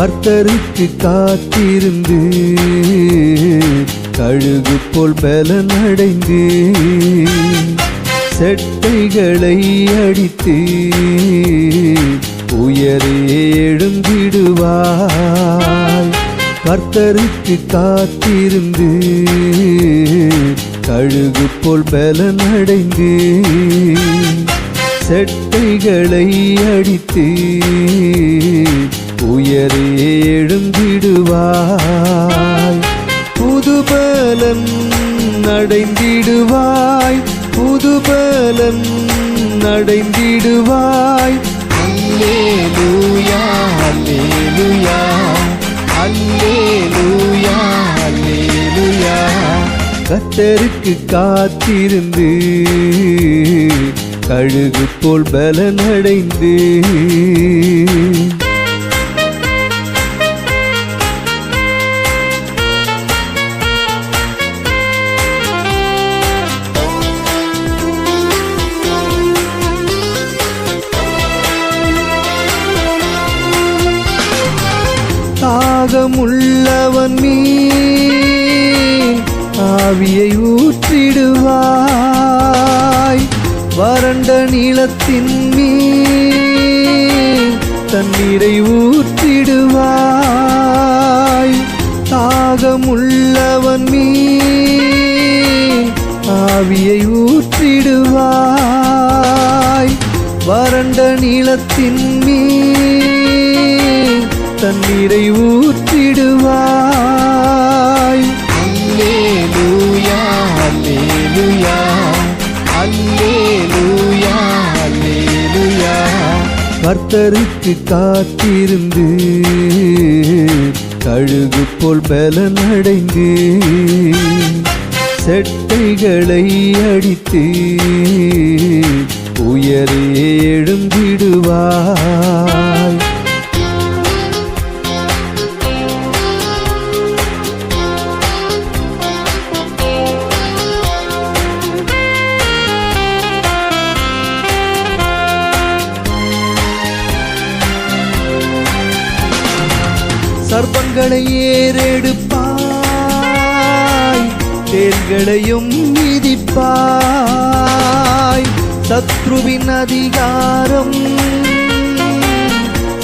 கர்த்தருக்கு காத்திருந்து கழுகு போல் பலன் அடைந்து செட்டைகளை அடித்து உயரே எழுந்திடுவாய் கர்த்தருக்கு காத்திருந்து கழுகு போல் பலன் அடைந்து செட்டைகளை அடித்து உயரே எழுந்திடுவாய். புதுபலன் அடைந்திடுவாய். புதுபலன் அடைந்திடுவாய். அல்லேலூயா அல்லேலூயா. அல்லேலூயா அல்லேலூயா. கத்தருக்கு காத்திருந்து கழுகு போல் பலனடைந்து தாகமுள்ளவன் மீன் ஆவியை ஊற்றிடுவாய். வறண்ட நீளத்தின் மீன் தண்ணீரை ஊற்றிடுவாய். தாகமுள்ளவன் மீன் ஆவியை ஊற்றிடுவாய். வறண்ட நீளத்தின் மீன் தண்ணீரை ஊற்றிடுவாய் கர்த்தருக்கு காத்திருந்து கழுகு போல் பலன் அடைந்து செட்டைகளை அடித்து உயரே எழுந்திடுவாய் சர்ப்பங்களை ஏறெடுப்பாய் தேர்களையும் மிதிப்பாய். சத்ருவின் அதிகாரம்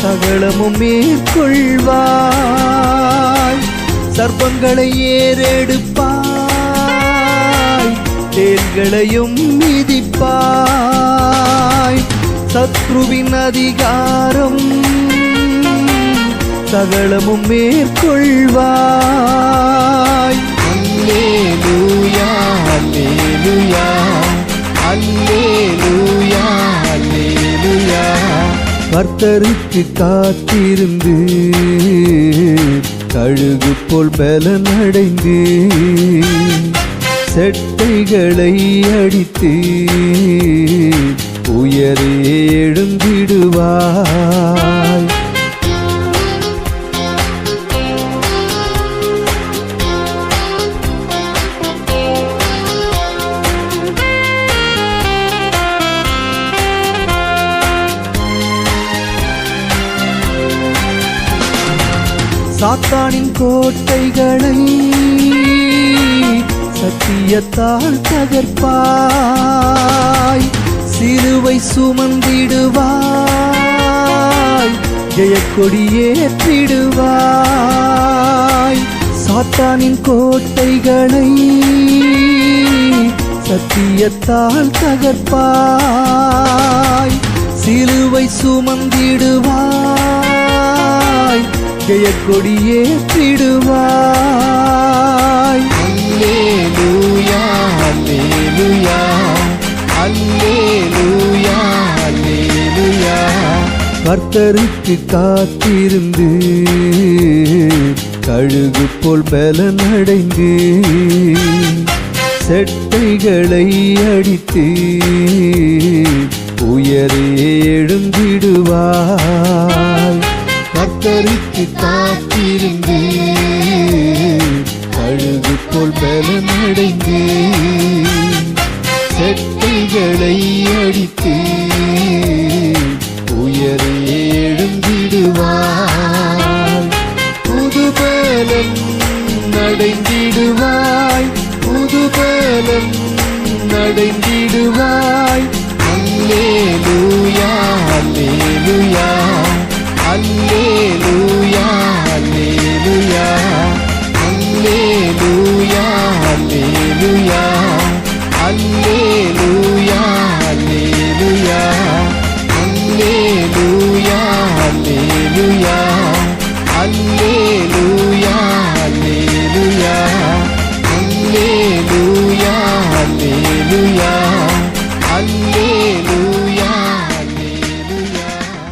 சகலமும் மேற்கொள்வாய். சர்ப்பங்களை ஏறெடுப்பாய் தேர்களையும் மிதிப்பாய். சத்ருவின் அதிகாரம் சகலமும் மேற்கொள்வாய். அல்லேலூயா அல்லேலூயா அல்லேலூயா அல்லேலூயா. கர்த்தருக்கு காத்திருந்து கழுகு போல் பலன் அடைந்து செட்டைகளை அடித்து உயரே எழுந்திடுவாய். சாத்தானின் கோட்டைகளை சத்தியத்தால் தகர்ப்பாய். சிலுவை சுமந்திடுவாய். ஜெயக்கொடியேற்றிடுவாய். சாத்தானின் கோட்டைகளை சத்தியத்தால் தகர்ப்பாய். சிலுவை சுமந்திடுவாய். ஜெயக்கொடியேற்றிடுவாய் அல்லேலூயா அல்லேலூயா அல்லேலூயா அல்லேலூயா. கர்த்தருக்கு காத்திருந்து கழுகு போல் பலன் அடைந்து செட்டைகளை அடித்து உயரே எழுந்திடுவாய். கருத்து காத்திருந்து கழுகு போல் பலனடைந்து செட்டைகளை அடித்து